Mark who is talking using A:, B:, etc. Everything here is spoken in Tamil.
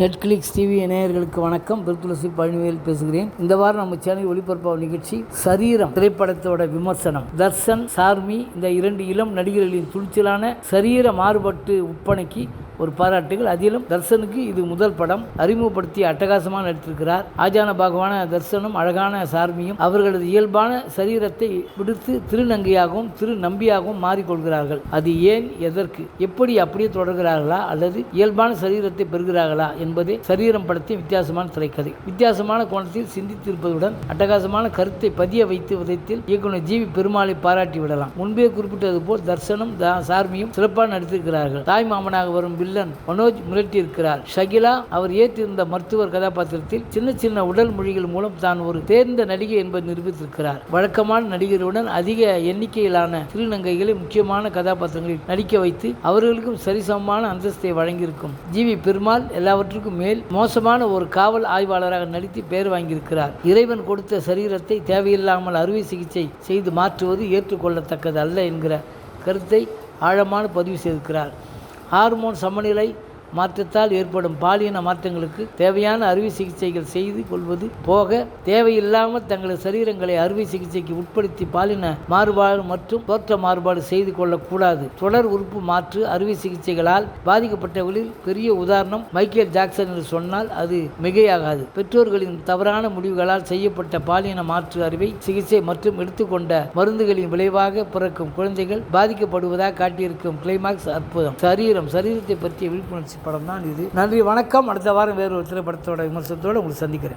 A: நெட்ஃப்ளிக்ஸ் டிவி இணையர்களுக்கு வணக்கம். பெருத்துளசி பழனிவேல் பேசுகிறேன். இந்த வாரம் நம்ம சேனல் ஒளிபரப்பாகும் நிகழ்ச்சி சரீரம் திரைப்படத்தோட விமர்சனம். தர்ஷன் சார்மி இந்த இரண்டு இளம் நடிகர்களின் துணிச்சலான சரீர மாறுபட்டு ஒப்பனைக்கு ஒரு பாராட்டுகள். அதிலும் தர்ஷனுக்கு இது முதல் படம். அறிமுகப்படுத்தி அட்டகாசமாக நடித்திருக்கிறார். ஆஜான பாகவான தர்ஷனும் அழகான சார்மியும் அவர்களது இயல்பான சரீரத்தை விடுத்து திருநங்கையாகவும் திரு நம்பியாகவும் மாறிக்கொள்கிறார்கள். அது ஏன் எதற்கு எப்படி அப்படியே தொடர்கிறார்களா அல்லது இயல்பான சரீரத்தை பெறுகிறார்களா என்பதே சரீரம் படத்தின் வித்தியாசமான திரைக்கதை. வித்தியாசமான கோணத்தில் சிந்தித்திருப்பதுடன் அட்டகாசமான கருத்தை பதிய வைத்து விதத்தில் இயக்குனர் ஜீவி பெருமாளை பாராட்டி விடலாம். முன்பே குறிப்பிட்டது போல் தர்சனும் தா- சார்மியும் சிறப்பாக நடித்திருக்கிறார்கள். தாய் மாமனாக வரும் வில்லன் மனோஜ் மிரட்டியிருக்கிறார். ஷகிலா அவர் ஏற்றிருந்த மருத்துவர் கதாபாத்திரத்தில் சின்ன சின்ன உடல் மொழிகள் மூலம் தான் ஒரு தேர்ந்த நடிகை என்பதை நிரூபித்திருக்கிறார். வழக்கமான நடிகருடன் அதிக எண்ணிக்கையிலான திருநங்கைகளை முக்கியமான கதாபாத்திரங்களில் நடிக்க வைத்து அவர்களுக்கும் சரிசமமான அந்தஸ்தை வழங்கியிருக்கும். ஜிவி பெருமாள் எல்லாவற்றுக்கும் மேல் மோசமான ஒரு காவல் ஆய்வாளராக நடித்து பெயர் வாங்கியிருக்கிறார். இறைவன் கொடுத்த சரீரத்தை தேவையில்லாமல் அறுவை சிகிச்சை செய்து மாற்றுவது ஏற்றுக்கொள்ளத்தக்கது அல்ல என்கிற கருத்தை ஆழமான பதிவு செய்திருக்கிறார். ஹார்மோன் சமநிலை மாற்றத்தால் ஏற்படும் பாலின மாற்றங்களுக்கு தேவையான அறுவை சிகிச்சைகள் செய்து கொள்வது போக தேவையில்லாமல் தங்களது சரீரங்களை அறுவை சிகிச்சைக்கு உட்படுத்தி பாலின மாறுபாடு மற்றும் தோற்ற மாறுபாடு செய்து கொள்ளக்கூடாது. தொடர் உறுப்பு மாற்று அறுவை சிகிச்சைகளால் பாதிக்கப்பட்டவர்களில் பெரிய உதாரணம் மைக்கேல் ஜாக்சன் என்று சொன்னால் அது மிகையாகாது. பெற்றோர்களின் தவறான முடிவுகளால் செய்யப்பட்ட பாலின மாற்று அறுவை சிகிச்சை மற்றும் எடுத்துக்கொண்ட மருந்துகளின் விளைவாக பிறக்கும் குழந்தைகள் பாதிக்கப்படுவதாக காட்டியிருக்கும் கிளைமாக்ஸ் அற்புதம். சரீரம் சரீரத்தை பற்றிய விழிப்புணர்ச்சி படம் தான் இது. நன்றி வணக்கம். அடுத்த வாரம் வேறு ஒரு திரைப்படத்தோட விமர்சனத்தோடு உங்களை சந்திக்கிறேன்.